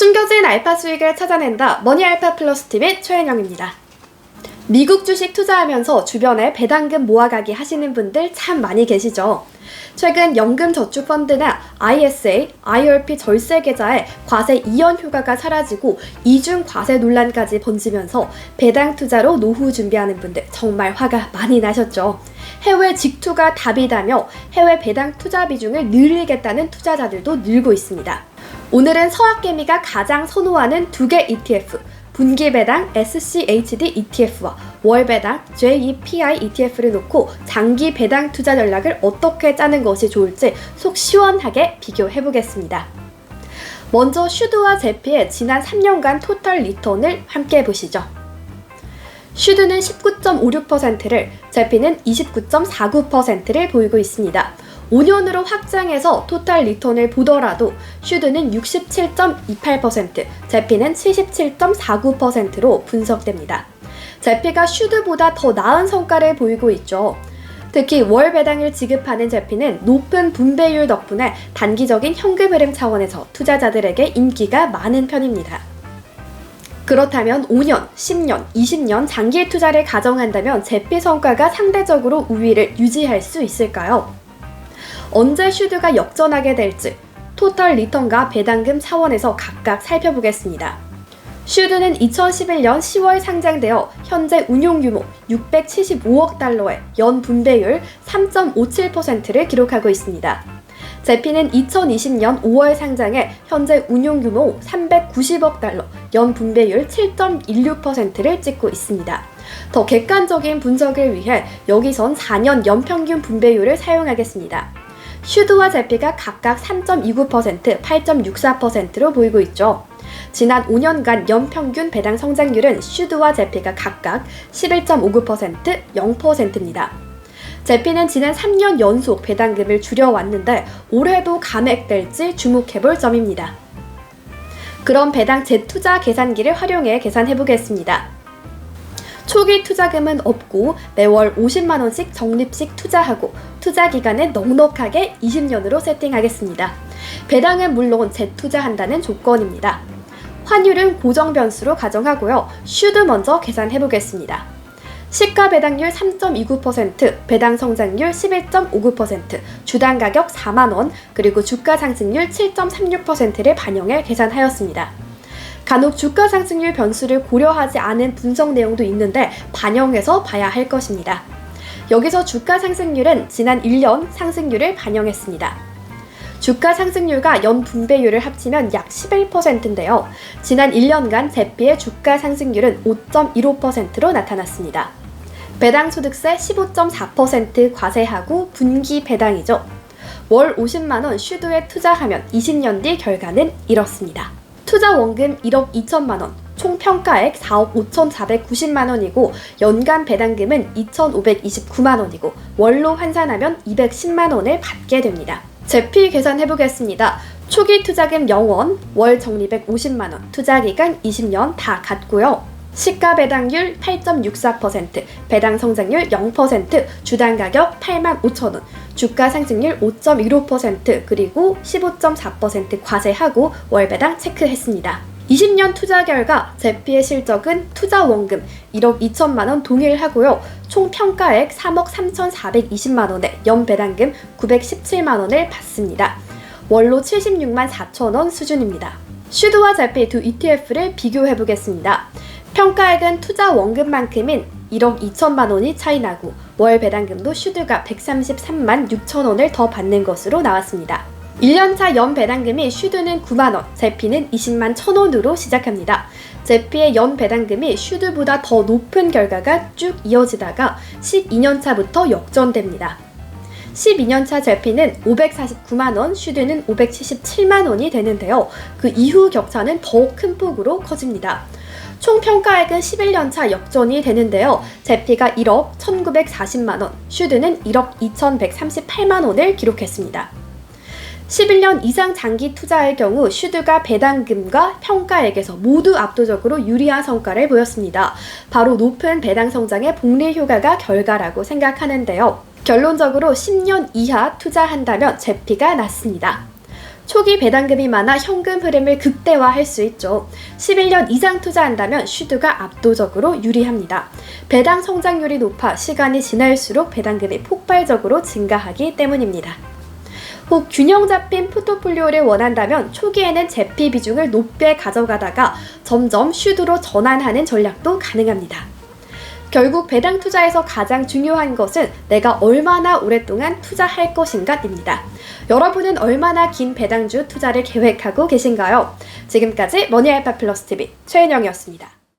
숨겨진 알파 수익을 찾아낸다. 머니 알파 플러스 팀의 최은영입니다. 미국 주식 투자하면서 주변에 배당금 모아가기 하시는 분들 참 많이 계시죠? 최근 연금저축펀드나 ISA, IRP 절세 계좌에 과세 이연 효과가 사라지고 이중 과세 논란까지 번지면서 배당 투자로 노후 준비하는 분들 정말 화가 많이 나셨죠. 해외 직투가 답이다며 해외 배당 투자 비중을 늘리겠다는 투자자들도 늘고 있습니다. 오늘은 서학개미가 가장 선호하는 두 개 ETF, 분기 배당 SCHD ETF와 월 배당 JEPI ETF를 놓고 장기 배당 투자 전략을 어떻게 짜는 것이 좋을지 속 시원하게 비교해 보겠습니다. 먼저 슈드와 제피의 지난 3년간 토탈 리턴을 함께 보시죠. 슈드는 19.56%를, 제피는 29.49%를 보이고 있습니다. 5년으로 확장해서 토탈 리턴을 보더라도 슈드는 67.28%, 제피는 77.49%로 분석됩니다. 제피가 슈드보다 더 나은 성과를 보이고 있죠. 특히 월 배당을 지급하는 제피는 높은 분배율 덕분에 단기적인 현금 흐름 차원에서 투자자들에게 인기가 많은 편입니다. 그렇다면 5년, 10년, 20년 장기 투자를 가정한다면 제피 성과가 상대적으로 우위를 유지할 수 있을까요? 언제 슈드가 역전하게 될지 토탈 리턴과 배당금 차원에서 각각 살펴보겠습니다. 슈드는 2011년 10월 상장되어 현재 운용 규모 675억 달러의 연 분배율 3.57%를 기록하고 있습니다. 제피는 2020년 5월 상장해 현재 운용 규모 390억 달러, 연 분배율 7.16%를 찍고 있습니다. 더 객관적인 분석을 위해 여기선 4년 연평균 분배율을 사용하겠습니다. 슈드와 제피가 각각 3.29%, 8.64%로 보이고 있죠. 지난 5년간 연평균 배당 성장률은 슈드와 제피가 각각 11.59%, 0%입니다. 제피는 지난 3년 연속 배당금을 줄여왔는데 올해도 감액될지 주목해볼 점입니다. 그럼 배당 재투자 계산기를 활용해 계산해 보겠습니다. 초기 투자금은 없고 매월 50만 원씩 적립식 투자하고 투자 기간은 넉넉하게 20년으로 세팅하겠습니다. 배당은 물론 재투자한다는 조건입니다. 환율은 고정 변수로 가정하고요. 슈드 먼저 계산해 보겠습니다. 시가 배당률 3.29%, 배당 성장률 11.59%, 주당 가격 4만 원, 그리고 주가 상승률 7.36%를 반영해 계산하였습니다. 간혹 주가 상승률 변수를 고려하지 않은 분석 내용도 있는데 반영해서 봐야 할 것입니다. 여기서 주가 상승률은 지난 1년 상승률을 반영했습니다. 주가 상승률과 연 분배율을 합치면 약 11%인데요. 지난 1년간 제피의 주가 상승률은 5.15%로 나타났습니다. 배당 소득세 15.4% 과세하고 분기 배당이죠. 월 50만원 슈드에 투자하면 20년 뒤 결과는 이렇습니다. 투자 원금 1억 2천만 원, 총 평가액 4억 5,490만 원이고 연간 배당금은 2,529만 원이고 월로 환산하면 210만 원을 받게 됩니다. 제피 계산해 보겠습니다. 초기 투자금 0원, 월 적립액 50만 원, 투자 기간 20년 다 같고요. 시가 배당률 8.64%, 배당 성장률 0%, 주당 가격 8만 5천 원, 주가 상승률 5.15%, 그리고 15.4% 과세하고 월 배당 체크했습니다. 20년 투자 결과 제피의 실적은 투자 원금 1억 2천만 원 동일하고요. 총 평가액 3억 3,420만 원에 연 배당금 917만 원을 받습니다. 월로 76만 4천 원 수준입니다. 슈드와 제피 두 ETF를 비교해 보겠습니다. 평가액은 투자 원금만큼인 1억 2천만 원이 차이 나고 월 배당금도 슈드가 133만 6천 원을 더 받는 것으로 나왔습니다. 1년차 연 배당금이 슈드는 9만원, 제피는 20만 1천원으로 시작합니다. 제피의 연 배당금이 슈드보다 더 높은 결과가 쭉 이어지다가 12년차부터 역전됩니다. 12년차 제피는 549만원, 슈드는 577만원이 되는데요. 그 이후 격차는 더큰 폭으로 커집니다. 총 평가액은 11년차 역전이 되는데요. 제피가 1억 1940만원, 슈드는 1억 2138만원을 기록했습니다. 11년 이상 장기 투자의 경우 슈드가 배당금과 평가액에서 모두 압도적으로 유리한 성과를 보였습니다. 바로 높은 배당 성장의 복리 효과가 결과라고 생각하는데요. 결론적으로 10년 이하 투자한다면 제피가 낫습니다. 초기 배당금이 많아 현금 흐름을 극대화할 수 있죠. 11년 이상 투자한다면 슈드가 압도적으로 유리합니다. 배당 성장률이 높아 시간이 지날수록 배당금이 폭발적으로 증가하기 때문입니다. 혹 균형 잡힌 포트폴리오를 원한다면 초기에는 제피 비중을 높게 가져가다가 점점 슈드로 전환하는 전략도 가능합니다. 결국 배당 투자에서 가장 중요한 것은 내가 얼마나 오랫동안 투자할 것인가입니다. 여러분은 얼마나 긴 배당주 투자를 계획하고 계신가요? 지금까지 머니알파 플러스 TV 최은영이었습니다.